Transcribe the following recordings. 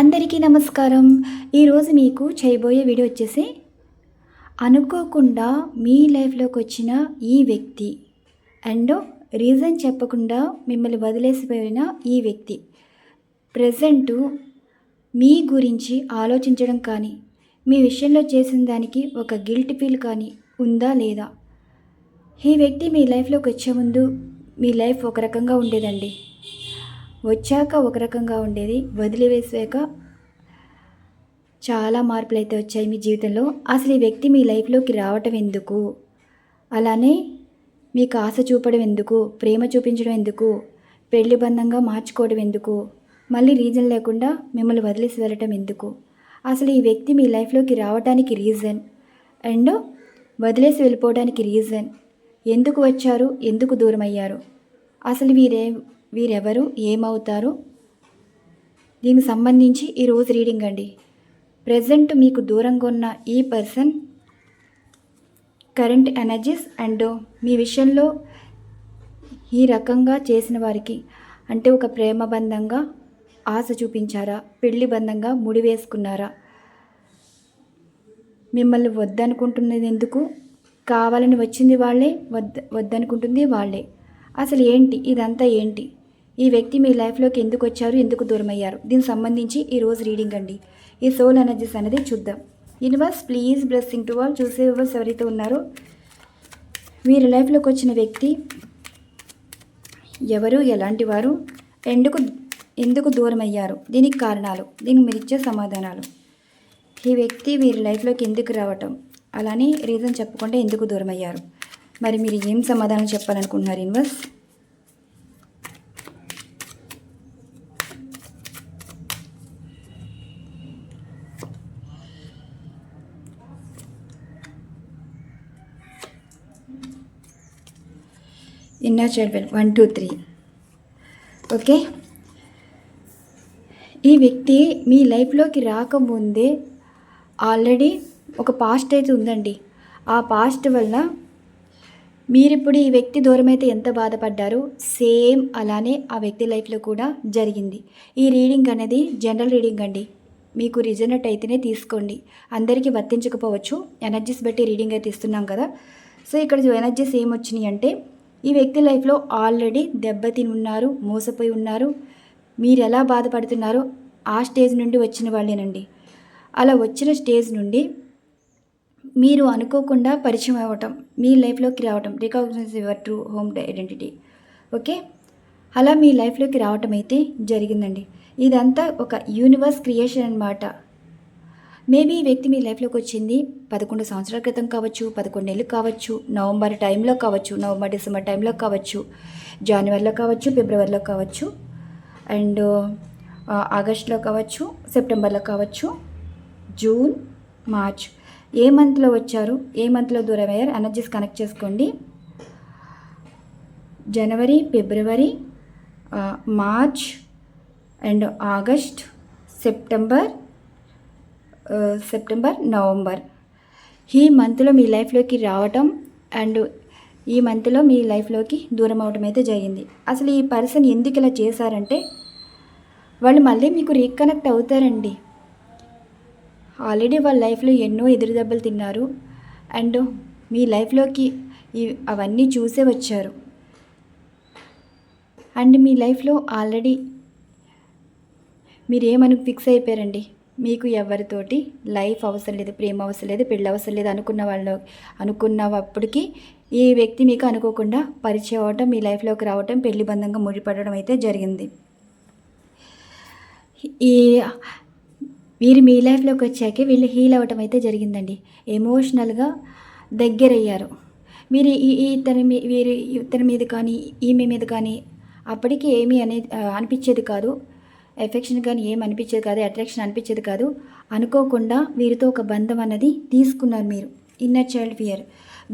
అందరికీ నమస్కారం. ఈరోజు మీకు చేయబోయే వీడియో వచ్చేసి అనుకోకుండా మీ లైఫ్లోకి వచ్చిన ఈ వ్యక్తి అండ్ రీజన్ చెప్పకుండా మిమ్మల్ని వదిలేసిపోయిన ఈ వ్యక్తి. ప్రజెంట్ మీ గురించి ఆలోచించడం కానీ మీ విషయంలో చేసిన దానికి ఒక గిల్ట్ ఫీల్ కానీ ఉందా లేదా? ఈ వ్యక్తి మీ లైఫ్లోకి వచ్చే ముందు మీ లైఫ్ ఒక రకంగా ఉండేదండి. వచ్చాక ఒక రకంగా ఉండేది. వదిలివేసాక చాలా మార్పులు అయితే వచ్చాయి మీ జీవితంలో. అసలు ఈ వ్యక్తి మీ లైఫ్లోకి రావటం ఎందుకు? అలానే మీకు ఆశ చూపడం ఎందుకు? ప్రేమ చూపించడం ఎందుకు? పెళ్ళి బంధంగా మార్చుకోవడం ఎందుకు? మళ్ళీ రీజన్ లేకుండా మిమ్మల్ని వదిలేసి వెళ్ళటం ఎందుకు? అసలు ఈ వ్యక్తి మీ లైఫ్లోకి రావడానికి రీజన్ అండ్ వదిలేసి వెళ్ళిపోవడానికి రీజన్. ఎందుకు వచ్చారు? ఎందుకు దూరం అయ్యారు అసలు వీరే వీరెవరు? ఏమవుతారు? దీనికి సంబంధించి ఈరోజు రీడింగ్ అండి. ప్రజెంట్ మీకు దూరంగా ఉన్న ఈ పర్సన్ కరెంట్ ఎనర్జీస్ అండ్ మీ విషయంలో ఈ రకంగా చేసిన వారికి అంటే ఒక ప్రేమ బంధంగా ఆశ చూపించారా? పెళ్ళి బంధంగా ముడివేసుకున్నారా మిమ్మల్ని వద్దనుకుంటున్నది ఎందుకు? కావాలని వచ్చింది వాళ్ళే వద్ద వద్దనుకుంటుంది వాళ్ళే. అసలు ఏంటి? ఇదంతా ఏంటి? ఈ వ్యక్తి మీ లైఫ్లోకి ఎందుకు వచ్చారు ఎందుకు దూరం అయ్యారు దీనికి సంబంధించి ఈరోజు రీడింగ్ అండి. ఈ సోల్ ఎనర్జీస్ అనేది చూద్దాం. Universe please blessing to all. చూసే వివర్స్ ఎవరైతే ఉన్నారో వీరి లైఫ్లోకి వచ్చిన వ్యక్తి ఎవరు ఎలాంటి వారు ఎందుకు ఎందుకు దూరం అయ్యారు దీనికి కారణాలు దీనికి మీరు ఇచ్చే సమాధానాలు. ఈ వ్యక్తి వీరి లైఫ్లోకి ఎందుకు రావటం? అలానే రీజన్ చెప్పకుండా ఎందుకు దూరం అయ్యారు మరి మీరు ఏం సమాధానం చెప్పాలనుకుంటున్నారు universe? Inner child one two three okay ఈ వ్యక్తి మీ లైఫ్లోకి రాకముందే ఆల్రెడీ ఒక పాస్ట్ అయితే ఉందండి. ఆ పాస్ట్ వల్ల మీరిప్పుడు ఈ వ్యక్తి దూరం అయితే ఎంత బాధపడ్డారో సేమ్ అలానే ఆ వ్యక్తి లైఫ్లో కూడా జరిగింది. ఈ రీడింగ్ అనేది జనరల్ రీడింగ్ అండి. మీకు రిజనెట్ అయితేనే తీసుకోండి. అందరికీ వర్తించకపోవచ్చు. ఎనర్జీస్ బట్టి రీడింగ్ అయితే ఇస్తున్నాం కదా. సో ఇక్కడ ఎనర్జీస్ ఏమొచ్చినాయి అంటే ఈ వ్యక్తి లైఫ్లో ఆల్రెడీ దెబ్బతిని ఉన్నారు మోసపోయి ఉన్నారు. మీరు ఎలా బాధపడుతున్నారో ఆ స్టేజ్ నుండి వచ్చిన వాళ్ళేనండి. అలా వచ్చిన స్టేజ్ నుండి మీరు అనుకోకుండా పరిచయం అవ్వటం మీ లైఫ్లోకి రావటం recognise your true home identity okay? అలా మీ లైఫ్లోకి రావటం అయితే జరిగిందండి. ఇదంతా ఒక యూనివర్స్ క్రియేషన్ అనమాట మేబీ ఈ వ్యక్తి మీ లైఫ్లోకి వచ్చింది పదకొండు సంవత్సరాల క్రితం కావచ్చు పదకొండు నెలలు కావచ్చు నవంబర్ టైంలో కావచ్చు నవంబర్ డిసెంబర్ టైంలో కావచ్చు జనవరిలో కావచ్చు ఫిబ్రవరిలో కావచ్చు అండ్ ఆగస్ట్లో కావచ్చు సెప్టెంబర్లో కావచ్చు జూన్ మార్చ్. ఏ మంత్లో వచ్చారు ఏ మంత్లో దూరం అయ్యారు ఎనర్జీస్ కనెక్ట్ చేసుకోండి. January February March and August September September November ఈ మంత్లో మీ లైఫ్లోకి రావటం అండ్ ఈ మంత్లో మీ లైఫ్లోకి దూరం అవటం అయితే జరిగింది. అసలు ఈ పర్సన్ ఎందుకు ఇలా చేశారంటే వాళ్ళు మళ్ళీ మీకు రీకనెక్ట్ అవుతారండి. ఆల్రెడీ వాళ్ళ లైఫ్లో ఎన్నో ఎదురు దెబ్బలు తిన్నారు అండ్ మీ లైఫ్లోకి ఈ అవన్నీ చూసే వచ్చారు. అండ్ మీ లైఫ్లో ఆల్రెడీ మీరు ఏమని ఫిక్స్ అయిపోయారండి? మీకు ఎవరితోటి లైఫ్ అవసరం లేదు ప్రేమ అవసరం లేదు పెళ్ళి అవసరం లేదు అనుకున్న వాళ్ళు అనుకున్నప్పటికీ ఈ వ్యక్తి మీకు అనుకోకుండా పరిచయం అవటం మీ లైఫ్లోకి రావటం పెళ్ళి బంధంగా ముడిపడడం అయితే జరిగింది. ఈ వీరు మీ లైఫ్లోకి వచ్చాకే వీళ్ళు హీల్ అవ్వటం అయితే జరిగిందండి. ఎమోషనల్గా దగ్గరయ్యారు. మీరు ఈ ఈ ఇతని మీ వీరి ఇతని మీద కానీ ఈమె మీద కానీ అప్పటికి ఏమీ అనే అనిపించేది కాదు. ఎఫెక్షన్ కానీ ఏం అనిపించేది కాదు అట్రాక్షన్ అనిపించేది కాదు. అనుకోకుండా వీరితో ఒక బంధం అన్నది తీసుకున్నారు మీరు. ఇన్నర్ చైల్డ్ ఫియర్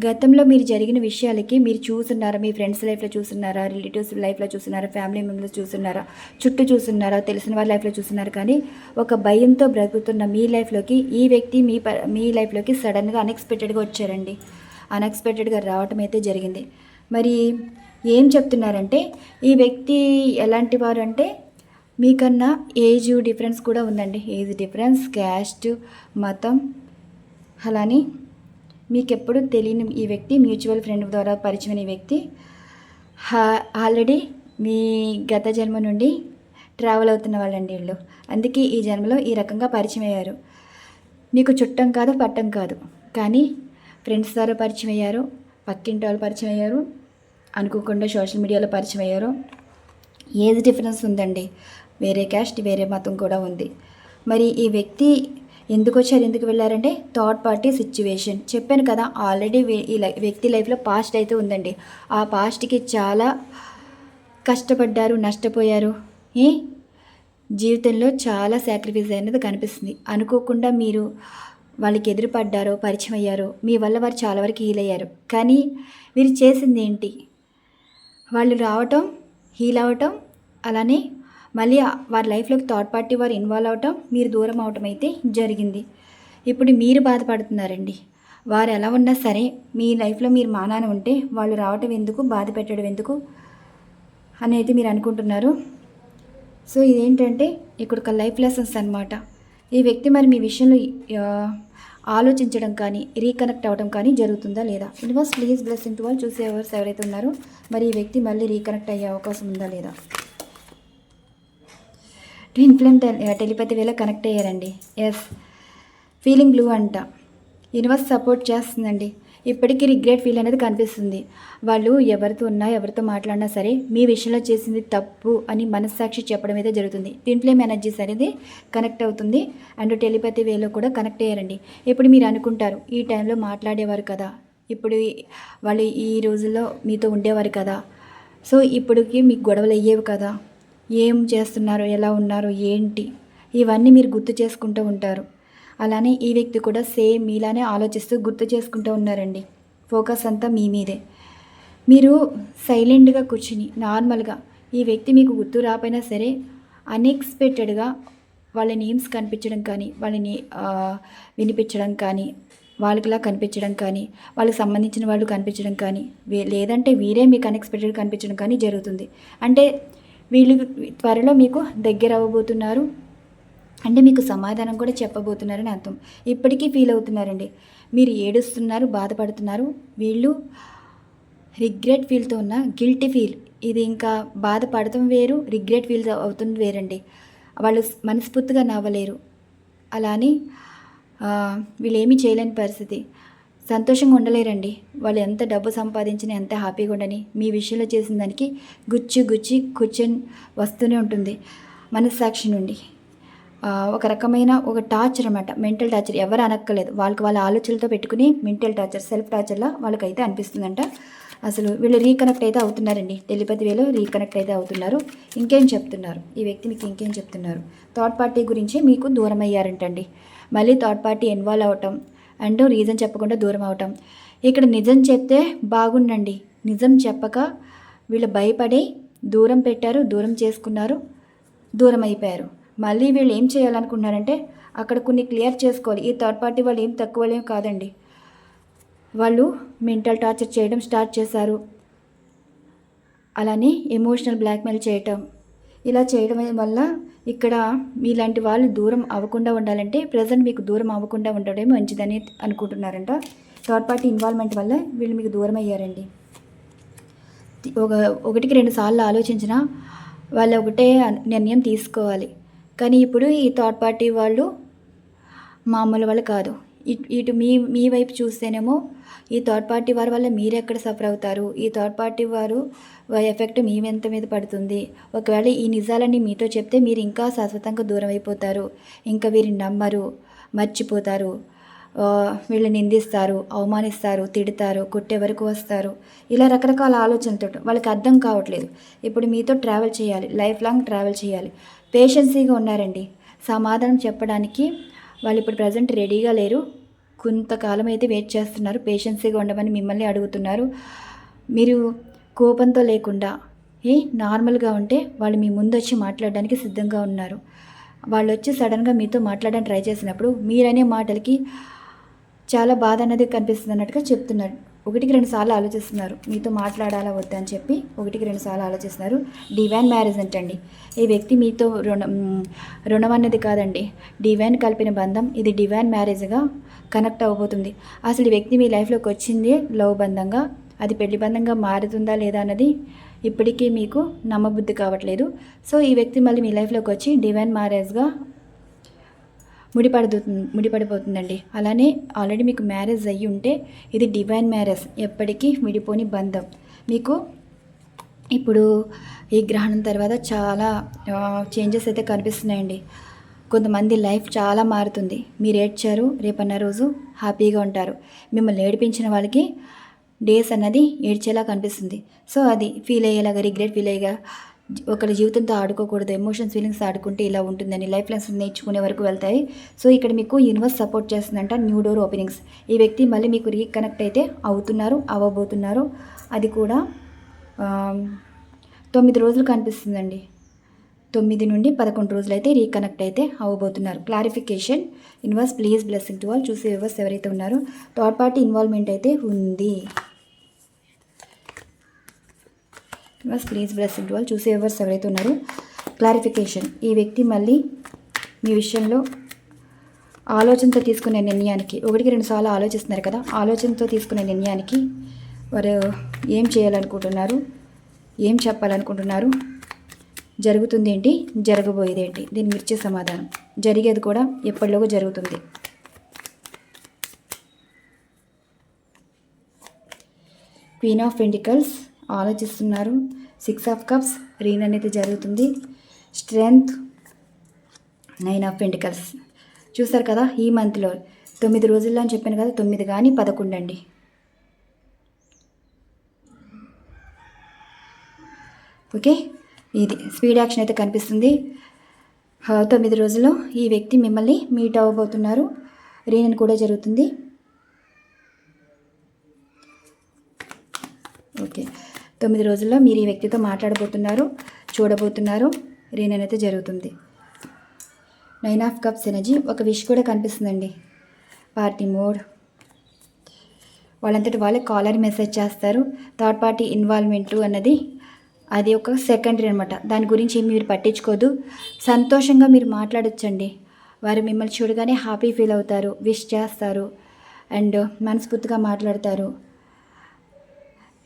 గతంలో మీరు జరిగిన విషయాలకి మీరు చూస్తున్నారా? మీ ఫ్రెండ్స్ లైఫ్లో చూస్తున్నారా? రిలేటివ్స్ లైఫ్లో చూస్తున్నారా? ఫ్యామిలీ మెంబర్స్ చూస్తున్నారా? చుట్టూ చూస్తున్నారా? తెలిసిన వాళ్ళ లైఫ్లో చూస్తున్నారు. కానీ ఒక భయంతో బ్రతుకుతున్న మీ లైఫ్లోకి ఈ వ్యక్తి మీ ప మీ లైఫ్లోకి సడన్గా అన్ఎక్స్పెక్టెడ్గా వచ్చారండి. అన్ఎక్స్పెక్టెడ్గా రావటం అయితే జరిగింది. మరి ఏం చెప్తున్నారంటే ఈ వ్యక్తి ఎలాంటి వారు అంటే మీకన్నా ఏజ్ డిఫరెన్స్ కూడా ఉందండి. ఏజ్ డిఫరెన్స్ క్యాస్ట్ మతం. అలానే మీకు ఎప్పుడు తెలియని ఈ వ్యక్తి మ్యూచువల్ ఫ్రెండ్ ద్వారా పరిచయమైన ఈ వ్యక్తి హా- ఆల్రెడీ మీ గత జన్మ నుండి ట్రావెల్ అవుతున్న వాళ్ళండి వీళ్ళు. అందుకే ఈ జన్మలో ఈ రకంగా పరిచయం అయ్యారు. మీకు చుట్టం కాదు పట్టం కాదు. కానీ ఫ్రెండ్స్ ద్వారా పరిచయం అయ్యారు పక్కింటి వాళ్ళు పరిచయం అయ్యారు అనుకోకుండా సోషల్ మీడియాలో పరిచయం అయ్యారు. ఏజ్ డిఫరెన్స్ ఉందండి. వేరే క్యాస్ట్ వేరే మతం కూడా ఉంది. మరి ఈ వ్యక్తి ఎందుకు వచ్చారు ఎందుకు వెళ్ళారంటే థర్డ్ పార్టీ సిచ్యువేషన్. చెప్పాను కదా ఆల్రెడీ ఈ వ్యక్తి లైఫ్లో పాస్ట్ అయితే ఉందండి. ఆ పాస్ట్కి చాలా కష్టపడ్డారు నష్టపోయారు. ఏ జీవితంలో చాలా సాక్రిఫైస్ అనేది కనిపిస్తుంది. అనుకోకుండా మీరు వాళ్ళకి ఎదురుపడ్డారో పరిచయం అయ్యారో మీ వల్ల వారు చాలా వరకు హీల్ అయ్యారు. కానీ వీరు చేసింది ఏంటి? వాళ్ళు రావటం హీల్ అవ్వటం అలానే మళ్ళీ వారి లైఫ్లోకి థర్డ్ పార్టీ వారు ఇన్వాల్వ్ అవటం మీరు దూరం అవటం అయితే జరిగింది. ఇప్పుడు మీరు బాధపడుతున్నారండి. వారు ఎలా ఉన్నా సరే మీ లైఫ్లో మీరు మానాన ఉంటే వాళ్ళు రావటం ఎందుకు బాధ పెట్టడం ఎందుకు అనేది మీరు అనుకుంటున్నారు. సో ఇదేంటంటే ఇక్కడ ఒక లైఫ్ లెసన్స్ అనమాట ఈ వ్యక్తి మరి మీ విషయంలో ఆలోచించడం కానీ రీకనెక్ట్ అవ్వడం కానీ జరుగుతుందా లేదా? యూనివర్స్ ప్లీజ్ బ్లెస్సింగ్ టు వాళ్ళు చూసేవారు ఎవరైతే ఉన్నారో మరి ఈ వ్యక్తి మళ్ళీ రీకనెక్ట్ అయ్యే అవకాశం ఉందా లేదా? ట్విన్ ఫ్లేమ్ టెలిపతి వేలో కనెక్ట్ అయ్యారండి. ఎస్. ఫీలింగ్ బ్లూ అంట. యూనివర్స్ సపోర్ట్ చేస్తుందండి. ఇప్పటికీ రిగ్రెట్ ఫీల్ అనేది కనిపిస్తుంది. వాళ్ళు ఎవరితో ఉన్నా ఎవరితో మాట్లాడినా సరే మీ విషయంలో చేసింది తప్పు అని మనస్సాక్షి చెప్పడం అయితే జరుగుతుంది. ట్విన్ ఫ్లేమ్ ఎనర్జీస్ అనేది కనెక్ట్ అవుతుంది. అండ్ టెలిపతి వేలో కూడా కనెక్ట్ అయ్యారండి. ఇప్పుడు మీరు అనుకుంటారు ఈ టైంలో మాట్లాడేవారు కదా. ఇప్పుడు వాళ్ళు ఈ రోజుల్లో మీతో ఉండేవారు కదా. సో ఇప్పటికి మీకు గొడవలు అయ్యేవి కదా. ఏం చేస్తున్నారు ఎలా ఉన్నారు ఏంటి? ఇవన్నీ మీరు గుర్తు చేసుకుంటూ ఉంటారు. అలానే ఈ వ్యక్తి కూడా సేమ్ మీలానే ఆలోచిస్తూ గుర్తు చేసుకుంటూ ఉన్నారండి. ఫోకస్ అంతా మీ మీదే. మీరు సైలెంట్గా కూర్చుని నార్మల్గా ఈ వ్యక్తి మీకు గుర్తు రాపోయినా సరే అన్ఎక్స్పెక్టెడ్గా వాళ్ళ నేమ్స్ కనిపించడం కానీ వాళ్ళని వినిపించడం కానీ వాళ్ళకిలా కనిపించడం కానీ వాళ్ళకి సంబంధించిన వాళ్ళు కనిపించడం కానీ లేదంటే వీరే మీకు అన్ఎక్స్పెక్టెడ్ కనిపించడం కానీ జరుగుతుంది. అంటే వీళ్ళు త్వరలో మీకు దగ్గర అవ్వబోతున్నారు అంటే మీకు సమాధానం కూడా చెప్పబోతున్నారని అర్థం. ఇప్పటికీ ఫీల్ అవుతున్నారండి. మీరు ఏడుస్తున్నారు బాధపడుతున్నారు. వీళ్ళు రిగ్రెట్ ఫీల్తో ఉన్న గిల్టీ ఫీల్ ఇది ఇంకా బాధపడటం వేరు రిగ్రెట్ ఫీల్ అవుతుంది వేరండి. వాళ్ళు మనస్ఫూర్తిగా నవ్వలేరు. అలా అని వీళ్ళు ఏమీ చేయలేని పరిస్థితి. సంతోషంగా ఉండలేరండి. వాళ్ళు ఎంత డబ్బు సంపాదించినా ఎంత హ్యాపీగా ఉండని మీ విషయంలో చేసిన దానికి గుచ్చి గుచ్చి కూర్చొని వస్తూనే ఉంటుంది మనస్సాక్షి నుండి. ఒక రకమైన ఒక టార్చర్ అనమాట మెంటల్ టార్చర్. ఎవరు అనక్కలేదు వాళ్ళకి వాళ్ళ ఆలోచనలతో పెట్టుకుని మెంటల్ టార్చర్ సెల్ఫ్ టార్చర్లా వాళ్ళకైతే అనిపిస్తుందంట. అసలు వీళ్ళు రీకనెక్ట్ అయితే అవుతున్నారండి. తెలిపతి వేలో రీకనెక్ట్ అయితే అవుతున్నారు. ఇంకేం చెప్తున్నారు? ఈ వ్యక్తి మీకు ఇంకేం చెప్తున్నారు? థర్డ్ పార్టీ గురించి మీకు దూరం అయ్యారంటండి మళ్ళీ థర్డ్ పార్టీ ఇన్వాల్వ్ అవటం అండ్ రీజన్ చెప్పకుండా దూరం అవటం. ఇక్కడ నిజం చెప్తే బాగుండండి. నిజం చెప్పక వీళ్ళు భయపడి దూరం పెట్టారు దూరం చేసుకున్నారు దూరం అయిపోయారు. మళ్ళీ వీళ్ళు ఏం చేయాలనుకున్నారంటే అక్కడ కొన్ని క్లియర్ చేసుకోవాలి. ఈ థర్డ్ పార్టీ వాళ్ళు ఏం తక్కువలేం కాదండి. వాళ్ళు మెంటల్ టార్చర్ చేయడం స్టార్ట్ చేశారు. అలానే ఎమోషనల్ బ్లాక్మెయిల్ చేయటం. ఇలా చేయడం వల్ల ఇక్కడ మీలాంటి వాళ్ళు దూరం అవ్వకుండా ఉండాలంటే ప్రజెంట్ మీకు దూరం అవ్వకుండా ఉండడమే మంచిదని అనుకుంటున్నారంట. థర్డ్ పార్టీ ఇన్వాల్వ్మెంట్ వల్ల వీళ్ళు మీకు దూరం అయ్యారండి. ఒక ఒకటికి రెండు సార్లు ఆలోచించిన వాళ్ళు ఒకటే నిర్ణయం తీసుకోవాలి. కానీ ఇప్పుడు ఈ థర్డ్ పార్టీ వాళ్ళు మామూలు వాళ్ళు కాదు. ఇటు ఇటు మీ మీ వైపు చూస్తేనేమో ఈ థర్డ్ పార్టీ వారి వల్ల మీరు ఎక్కడ సఫర్ అవుతారు? ఈ థర్డ్ పార్టీ వారు ఎఫెక్ట్ మీ వెంత మీద పడుతుంది? ఒకవేళ ఈ నిజాలన్నీ మీతో చెప్తే మీరు ఇంకా శాశ్వతంగా దూరం అయిపోతారు. ఇంకా వీరిని నమ్మరు మర్చిపోతారు. వీళ్ళు నిందిస్తారు అవమానిస్తారు తిడతారు కొట్టే వరకు వస్తారు. ఇలా రకరకాల ఆలోచనలతో వాళ్ళకి అర్థం కావట్లేదు. ఇప్పుడు మీతో ట్రావెల్ చేయాలి లైఫ్ లాంగ్ ట్రావెల్ చేయాలి. పేషెన్సీగా ఉన్నారండి. సమాధానం చెప్పడానికి వాళ్ళు ఇప్పుడు ప్రజెంట్ రెడీగా లేరు. కొంతకాలం అయితే వెయిట్ చేస్తున్నారు పేషెన్సీగా ఉండమని మిమ్మల్ని అడుగుతున్నారు. మీరు కోపంతో లేకుండా ఏ నార్మల్గా ఉంటే వాళ్ళు మీ ముందు వచ్చి మాట్లాడడానికి సిద్ధంగా ఉన్నారు. వాళ్ళు వచ్చి సడన్గా మీతో మాట్లాడడానికి ట్రై చేసినప్పుడు మీరనే మాటలకి చాలా బాధ అనేది కనిపిస్తుంది అన్నట్టుగా చెప్తున్నారు. ఒకటికి రెండు సార్లు ఆలోచిస్తున్నారు. మీతో మాట్లాడాలా వద్దా అని చెప్పి ఒకటికి రెండు సార్లు ఆలోచిస్తున్నారు. డివైన్ మ్యారేజ్ అంటండి. ఈ వ్యక్తి మీతో రుణం రుణం అన్నది కాదండి. డివైన్ కలిపిన బంధం ఇది డివైన్ మ్యారేజ్గా కనెక్ట్ అవ్వబోతుంది. అసలు ఈ వ్యక్తి మీ లైఫ్లోకి వచ్చింది లవ్ బంధంగా అది పెళ్ళి బంధంగా మారుతుందా లేదా అన్నది ఇప్పటికీ మీకు నమ్మబుద్ధి కావట్లేదు. సో ఈ వ్యక్తి మళ్ళీ మీ లైఫ్లోకి వచ్చి డివైన్ మ్యారేజ్గా ముడిపడదు ముడిపడిపోతుందండి. అలానే ఆల్రెడీ మీకు మ్యారేజ్ అయ్యి ఉంటే ఇది డివైన్ మ్యారేజ్ ఎప్పటికీ విడిపోని బంధం. మీకు ఇప్పుడు ఈ గ్రహణం తర్వాత చాలా చేంజెస్ అయితే కనిపిస్తున్నాయండి. కొంతమంది లైఫ్ చాలా మారుతుంది. మీరు ఏడ్చారు రేపన్న రోజు హ్యాపీగా ఉంటారు. మిమ్మల్ని ఏడిపించిన వాళ్ళకి డేస్ అన్నది ఏడ్చేలా కనిపిస్తుంది. సో అది ఫీల్ అయ్యేలాగా రిగ్రెట్ ఫీల్ అయ్యేగా ఒకరి జీవితంతో ఆడుకోకూడదు ఎమోషన్స్ ఫీలింగ్స్ ఆడుకుంటే ఇలా ఉంటుందని లైఫ్ లెసన్స్ నేర్చుకునే వరకు వెళ్తాయి. సో ఇక్కడ మీకు యూనివర్స్ సపోర్ట్ చేస్తుందంట న్యూ డోర్ ఓపెనింగ్స్ ఈ వ్యక్తి మళ్ళీ మీకు రీకనెక్ట్ అయితే అవుతున్నారు అవ్వబోతున్నారు. అది కూడా తొమ్మిది రోజులు కనిపిస్తుందండి. తొమ్మిది నుండి పదకొండు రోజులు అయితే రీకనెక్ట్ అయితే అవ్వబోతున్నారు. క్లారిఫికేషన్ ఇన్వాల్స్ ప్లీజ్ బ్లెస్సింగ్ టు ఆల్ చూసే వ్యూవర్స్ ఎవరైతే ఉన్నారో థర్డ్ పార్టీ ఇన్వాల్వ్మెంట్ అయితే ఉంది. ఇన్వాల్స్ ప్లీజ్ బ్లెస్సింగ్ వాళ్ళు చూసే ఎవర్స్ ఎవరైతే ఉన్నారో క్లారిఫికేషన్ ఈ వ్యక్తి మళ్ళీ మీ విషయంలో ఆలోచనతో తీసుకునే నిర్ణయానికి ఒకటికి రెండు సార్లు ఆలోచిస్తున్నారు కదా ఆలోచనతో తీసుకునే నిర్ణయానికి వారు ఏం చేయాలనుకుంటున్నారు? ఏం చెప్పాలనుకుంటున్నారు? జరుగుతుంది ఏంటి? జరగబోయేది ఏంటి? దీని మిర్చి సమాధానం. జరిగేది కూడా ఎప్పటిలోగా జరుగుతుంది? క్వీన్ ఆఫ్ పెంటికల్స్ ఆలోచిస్తున్నారు. సిక్స్ ఆఫ్ కప్స్ రీన్ అనేది జరుగుతుంది. Strength nine of pentacles. చూసారు కదా ఈ మంత్లో తొమ్మిది రోజుల్లో అని చెప్పాను కదా తొమ్మిది కానీ పదకొండు అండి. ఓకే ఇది స్పీడ్ యాక్షన్ అయితే కనిపిస్తుంది. తొమ్మిది రోజుల్లో ఈ వ్యక్తి మిమ్మల్ని మీట్ అవ్వబోతున్నారు. రీనన్ కూడా జరుగుతుంది. ఓకే. తొమ్మిది రోజుల్లో మీరు ఈ వ్యక్తితో మాట్లాడబోతున్నారు చూడబోతున్నారు. రీనన్ అయితే జరుగుతుంది. నైన్ ఆఫ్ కప్స్ ఎనర్జీ ఒక విష్ కూడా కనిపిస్తుందండి. Party mode. వాళ్ళంతటి వాళ్ళే కాలర్ మెసేజ్ చేస్తారు. థర్డ్ పార్టీ ఇన్వాల్వ్మెంట్ అన్నది అది ఒక సెకండరీ అనమాట దాని గురించి ఏమి మీరు పట్టించుకోదు. సంతోషంగా మీరు మాట్లాడచ్చండి. వారు మిమ్మల్ని చూడగానే హ్యాపీ ఫీల్ అవుతారు విష్ చేస్తారు. అండ్ మనస్ఫూర్తిగా మాట్లాడతారు.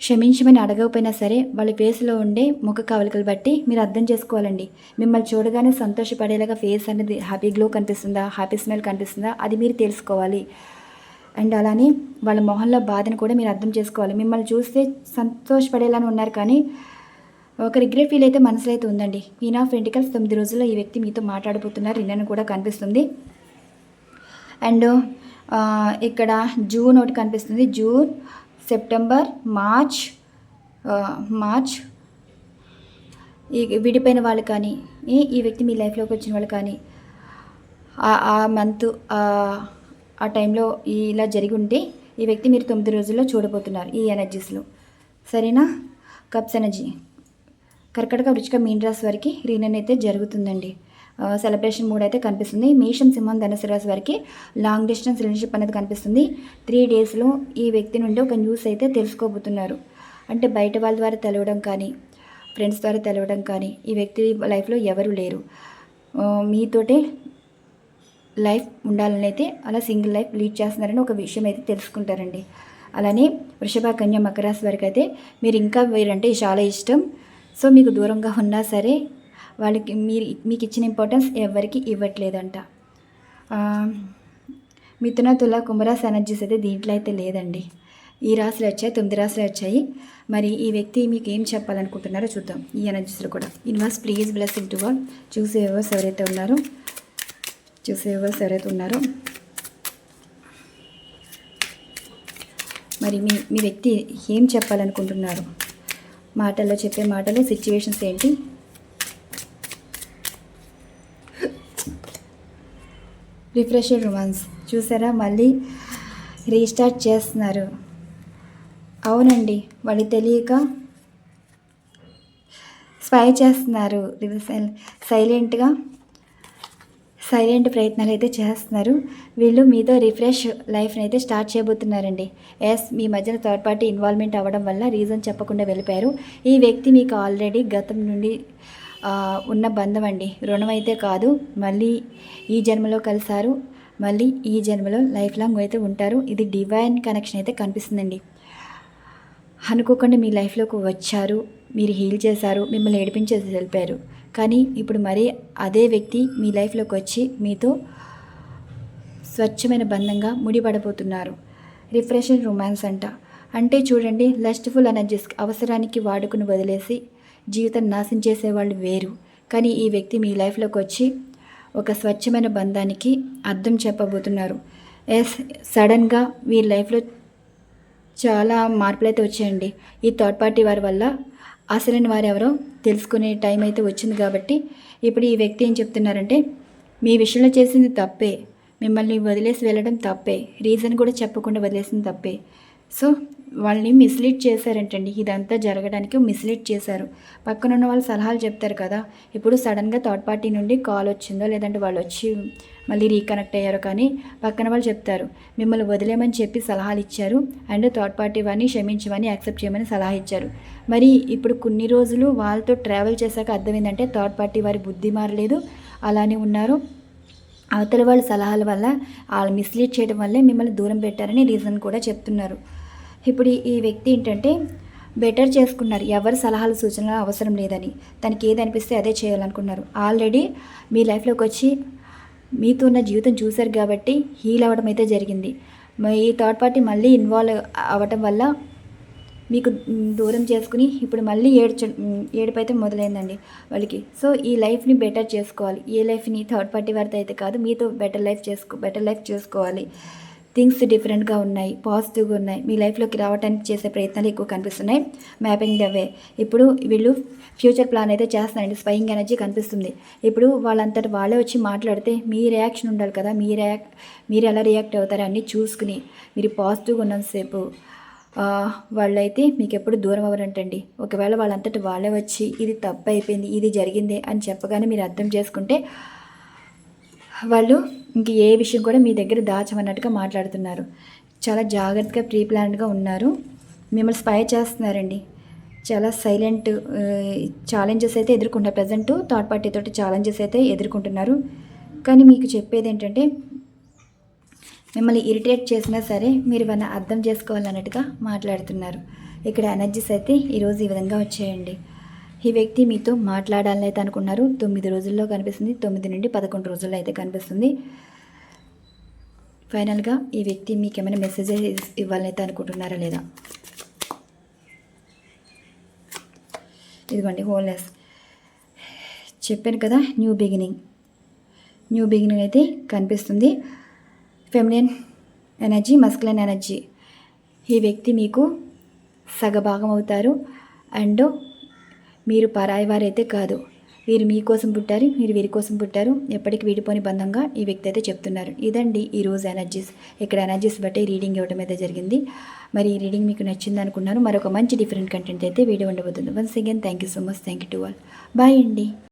క్షమించమని అడగకపోయినా సరే వాళ్ళ ఫేస్లో ఉండే ముఖ కవలికలు బట్టి మీరు అర్థం చేసుకోవాలండి. మిమ్మల్ని చూడగానే సంతోషపడేలాగా ఫేస్ అనేది హ్యాపీ గ్లో కనిపిస్తుందా హ్యాపీ స్మెల్ కనిపిస్తుందా అది మీరు తెలుసుకోవాలి. అండ్ అలానే వాళ్ళ మొహంలో బాధను కూడా మీరు అర్థం చేసుకోవాలి. మిమ్మల్ని చూస్తే సంతోషపడేలానే ఉన్నారు కానీ ఒక రిగ్రెట్ ఫీల్ అయితే మనసులో అయితే ఉందండి. ఈయన ఆఫ్ వెంటికల్స్ తొమ్మిది రోజుల్లో ఈ వ్యక్తి మీతో మాట్లాడబోతున్నారు నిన్నను కూడా కనిపిస్తుంది. అండ్ ఇక్కడ జూన్ ఒకటి కనిపిస్తుంది. June September March March. ఈ విడిపోయిన వాళ్ళు కానీ ఈ ఈ వ్యక్తి మీ లైఫ్లోకి వచ్చిన వాళ్ళు కానీ ఆ- ఆ మంత్ ఆ టైంలో ఇలా జరిగి ఉంటే ఈ వ్యక్తి మీరు తొమ్మిది రోజుల్లో చూడబోతున్నారు ఈ ఎనర్జీస్లో. సరేనా? Cups energy. కర్కటక వృచ్చిక మీన్ రాశి వారికి రీనన్ అయితే జరుగుతుందండి. సెలబ్రేషన్ మూడ్ అయితే కనిపిస్తుంది. మేషం సింహం ధనుసు రాశి వారికి లాంగ్ డిస్టెన్స్ రిలేషన్షిప్ అనేది కనిపిస్తుంది. త్రీ డేస్లో ఈ వ్యక్తి నుండి ఒక న్యూస్ అయితే తెలుసుకోబోతున్నారు. అంటే బయట వాళ్ళ ద్వారా తెలవడం కానీ ఫ్రెండ్స్ ద్వారా తెలవడం కానీ ఈ వ్యక్తి లైఫ్లో ఎవరు లేరు. మీతోటే లైఫ్ ఉండాలని అయితే అలా సింగిల్ లైఫ్ లీడ్ చేస్తున్నారని ఒక విషయం అయితే తెలుసుకుంటారండి. అలానే వృషభ కన్య మకరాశి వరకు వారికి అయితే మీరు ఇంకా వీరంటే చాలా ఇష్టం. సో మీకు దూరంగా ఉన్నా సరే వాళ్ళకి మీరు మీకు ఇచ్చిన ఇంపార్టెన్స్ ఎవరికి ఇవ్వట్లేదంట. మిథున తుల కుంభరాశి ఎనర్జీస్ అయితే దీంట్లో అయితే లేదండి. ఈ రాశులు వచ్చాయి తొమ్మిది రాశులు వచ్చాయి. మరి ఈ వ్యక్తి మీకు ఏం చెప్పాలనుకుంటున్నారో చూద్దాం ఈ ఎనర్జీస్లో కూడా. ఇన్వాస్ ప్లీజ్ బ్లెస్సింగ్ టు ఆల్ చూసే వ్యూవర్స్ ఎవరైతే ఉన్నారో చూసే వ్యూవర్స్ ఎవరైతే ఉన్నారో. మరి మీ మీ వ్యక్తి ఏం చెప్పాలనుకుంటున్నారు? మాటల్లో చెప్పే మాటలు సిచ్యువేషన్స్ ఏంటి? రిఫ్రెషర్ రొమాన్స్ చూసారా? మళ్ళీ రీస్టార్ట్ చేస్తున్నారు. అవునండి వాళ్ళు తెలియక స్పై చేస్తున్నారు. సైలెంట్గా సైలెంట్ ప్రయత్నాలు అయితే చేస్తున్నారు. వీళ్ళు మీతో రిఫ్రెష్ లైఫ్ని అయితే స్టార్ట్ చేయబోతున్నారండి. ఎస్ మీ మధ్యన థర్డ్ పార్టీ ఇన్వాల్వ్మెంట్ అవ్వడం వల్ల రీజన్ చెప్పకుండా వెళ్ళిపోయారు. ఈ వ్యక్తి మీకు ఆల్రెడీ గతం నుండి ఉన్న బంధం అండి రుణం అయితే కాదు మళ్ళీ ఈ జన్మలో కలిసారు మళ్ళీ ఈ జన్మలో లైఫ్ లాంగ్ అయితే ఉంటారు. ఇది డివైన్ కనెక్షన్ అయితే కనిపిస్తుందండి. అనుకోకుండా మీ లైఫ్లోకి వచ్చారు మీరు హీల్ చేశారు మిమ్మల్ని ఏడిపించేసి వెళ్ళిపోయారు. కానీ ఇప్పుడు మరీ అదే వ్యక్తి మీ లైఫ్లోకి వచ్చి మీతో స్వచ్ఛమైన బంధంగా ముడిపడబోతున్నారు. రిఫ్రెషన్ రొమాన్స్ అంట. అంటే చూడండి లస్ట్ఫుల్ ఎనర్జీస్ అవసరానికి వాడుకుని వదిలేసి జీవితం నాశనం చేసేవాళ్ళు వేరు. కానీ ఈ వ్యక్తి మీ లైఫ్లోకి వచ్చి ఒక స్వచ్ఛమైన బంధానికి అర్థం చెప్పబోతున్నారు. ఎస్ సడన్గా మీ లైఫ్లో చాలా మార్పులు అయితే వచ్చాయండి. ఈ థర్డ్ పార్టీ వారి వల్ల అసలైన వారు ఎవరో తెలుసుకునే టైం అయితే వచ్చింది కాబట్టి ఇప్పుడు ఈ వ్యక్తి ఏం చెప్తున్నారంటే మీ విషయంలో చేసింది తప్పే. మిమ్మల్ని వదిలేసి వెళ్ళడం తప్పే. రీజన్ కూడా చెప్పకుండా వదిలేసింది తప్పే. సో వాళ్ళని మిస్లీడ్ చేశారంటండి. ఇదంతా జరగడానికి మిస్లీడ్ చేశారు. పక్కన ఉన్న వాళ్ళు సలహాలు చెప్తారు కదా. ఇప్పుడు సడన్గా థర్డ్ పార్టీ నుండి కాల్ వచ్చిందో లేదంటే వాళ్ళు వచ్చి మళ్ళీ రీకనెక్ట్ అయ్యారు కానీ పక్కన వాళ్ళు చెప్తారు. మిమ్మల్ని వదిలేమని చెప్పి సలహాలు ఇచ్చారు అండ్ థర్డ్ పార్టీ వారిని క్షమించమని యాక్సెప్ట్ చేయమని సలహా ఇచ్చారు. మరి ఇప్పుడు కొన్ని రోజులు వాళ్ళతో ట్రావెల్ చేశాక అర్థమైందంటే థర్డ్ పార్టీ వారి బుద్ధి మారలేదు. అలానే ఉన్నారు. అవతల వాళ్ళ సలహాల వల్ల వాళ్ళు మిస్లీడ్ చేయడం వల్లే మిమ్మల్ని దూరం పెట్టారని రీజన్ కూడా చెప్తున్నారు. ఇప్పుడు ఈ- వ్యక్తి ఏంటంటే బెటర్ చేసుకున్నారు. ఎవరి సలహాలు సూచనలు అవసరం లేదని. తనకి ఏది అనిపిస్తే అదే చేయాలనుకున్నారు. ఆల్రెడీ మీ లైఫ్లోకి వచ్చి మీతో ఉన్న జీవితం చూశారు కాబట్టి హీల్ అవ్వడం అయితే జరిగింది. ఈ థర్డ్ పార్టీ మళ్ళీ ఇన్వాల్వ్ అవ్వటం వల్ల మీకు దూరం చేసుకుని ఇప్పుడు మళ్ళీ ఏడ్చ మ్, ఏడుపు అయితే మొదలైందండి వాళ్ళకి. సో ఈ లైఫ్ని బెటర్ చేసుకోవాలి. ఏ లైఫ్ని థర్డ్ పార్టీ వారితో అయితే కాదు మీతో బెటర్ లైఫ్ చేసుకో బెటర్ లైఫ్ చేసుకోవాలి. థింగ్స్ డిఫరెంట్గా ఉన్నాయి పాజిటివ్గా ఉన్నాయి. మీ లైఫ్లోకి రావడానికి చేసే ప్రయత్నాలు ఎక్కువ కనిపిస్తున్నాయి. Mapping the way. ఇప్పుడు వీళ్ళు ఫ్యూచర్ ప్లాన్ అయితే చేస్తున్నారండి. స్వయింగ్ ఎనర్జీ కనిపిస్తుంది. ఇప్పుడు వాళ్ళంతటి వాళ్ళే వచ్చి మాట్లాడితే మీ రియాక్షన్ ఉండాలి కదా. మీ రియాక్ట్ మీరు ఎలా రియాక్ట్ అవుతారో అన్నీ చూసుకుని మీరు పాజిటివ్గా ఉన్నంతసేపు వాళ్ళైతే మీకు ఎప్పుడు దూరం అవ్వరంటండి. ఒకవేళ వాళ్ళంతటి వాళ్ళే వచ్చి ఇది తప్పు అయిపోయింది ఇది జరిగింది అని చెప్పగానే మీరు అర్థం చేసుకుంటే వాళ్ళు ఇంక ఏ విషయం కూడా మీ దగ్గర దాచమన్నట్టుగా మాట్లాడుతున్నారు. చాలా జాగ్రత్తగా ప్రీ ప్లాన్డ్గా ఉన్నారు. మిమ్మల్ని స్పై చేస్తున్నారండి. చాలా సైలెంట్ ఛాలెంజెస్ అయితే ఎదుర్కొంటారు ప్రజెంట్ థర్డ్ పార్టీ తోటి ఛాలెంజెస్ అయితే ఎదుర్కొంటున్నారు. కానీ మీకు చెప్పేది ఏంటంటే మిమ్మల్ని ఇరిటేట్ చేసినా సరే మీరు ఇవన్నీ అర్థం చేసుకోవాలన్నట్టుగా మాట్లాడుతున్నారు. ఇక్కడ ఎనర్జీస్ అయితే ఈరోజు ఈ విధంగా వచ్చాయండి. ఈ వ్యక్తి మీతో మాట్లాడాలని అయితే అనుకున్నారు. తొమ్మిది రోజుల్లో కనిపిస్తుంది. తొమ్మిది నుండి పదకొండు రోజుల్లో అయితే కనిపిస్తుంది. ఫైనల్గా ఈ వ్యక్తి మీకు ఏమైనా మెసేజ్ ఇవ్వాలని అయితే అనుకుంటున్నారా లేదా? ఇదిగోండి హోల్నెస్ చెప్పాను కదా న్యూ బిగినింగ్ న్యూ బిగినింగ్ అయితే కనిపిస్తుంది. ఫెమిలియన్ ఎనర్జీ మస్కులైన్ ఎనర్జీ ఈ వ్యక్తి మీకు సగభాగం అవుతారు. అండ్ మీరు పరాయి వారైతే కాదు. వీరు మీకోసం పుట్టారు మీరు వీరి కోసం పుట్టారు. ఎప్పటికీ వీడిపోని బంధంగా ఈ వ్యక్తి అయితే చెప్తున్నారు. ఇదండి ఈరోజు ఎనర్జీస్. ఇక్కడ ఎనర్జీస్ బట్టి రీడింగ్ ఇవ్వడం అయితే జరిగింది. మరి ఈ రీడింగ్ మీకు నచ్చింది అనుకున్నారు మరొక మంచి డిఫరెంట్ కంటెంట్ అయితే వీడియో ఉండబోతుంది. Once again thank you so much. Thank you to all. Bye అండి.